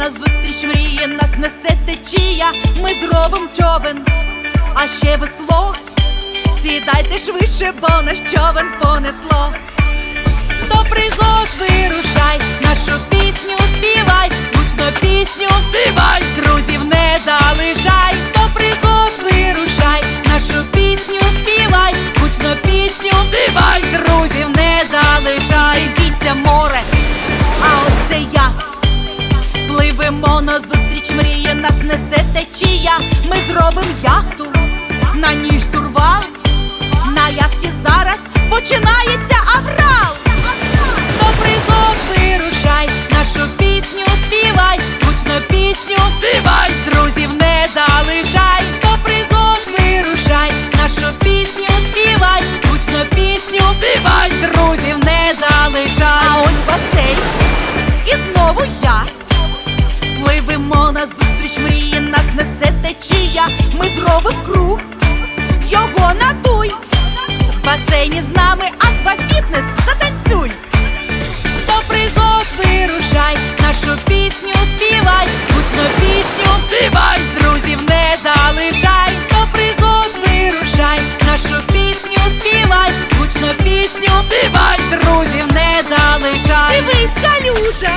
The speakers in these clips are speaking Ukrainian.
назустріч мріє, нас несе течія, ми зробим човен, а ще весло, сідайте швидше, бо наш човен понесло. До пригод вирушай нашу пісню Пливемо назустріч мрії, нас несе течія. Ми зробим яхту на ній штурвал. На яхті зараз починається аврал. До пригод вирушай, нашу пісню співай, гучно пісню співай, друзів не залишай. До пригод вирушай, нашу пісню співай, гучно пісню співай, друзів не залишай. А ось басейн, і знову я. Пливемо назустріч мрії, нас несе течія. Ми зробим круг, його надуй. В басейні з нами аквафітнес, затанцюй. До пригод вирушай, нашу пісню співай, гучно пісню співай, друзів не залишай. До пригод вирушай, нашу пісню співай, гучно пісню співай, друзів не залишай. Дивись, Галюша,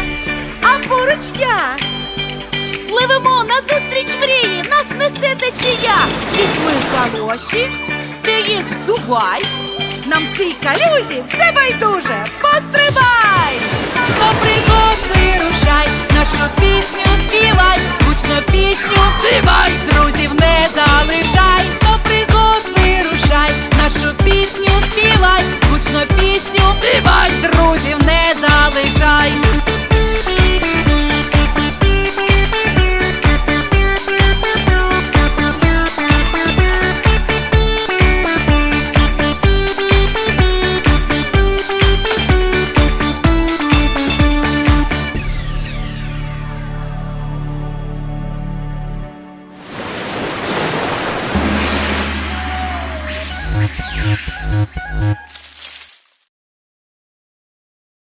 а поруч я. Пливемо назустріч мрії, нас несе течія. Візьми калоші, ти їх зубай. Нам в цій калюжі все байдуже. постривай, Попри рушай, нашу пісню співай, гучно пісню співай, друзів не залишай, до пригод вирушай, нашу пісню співай, гучно пісню співай, друзів не залишай. Uh up oop oop.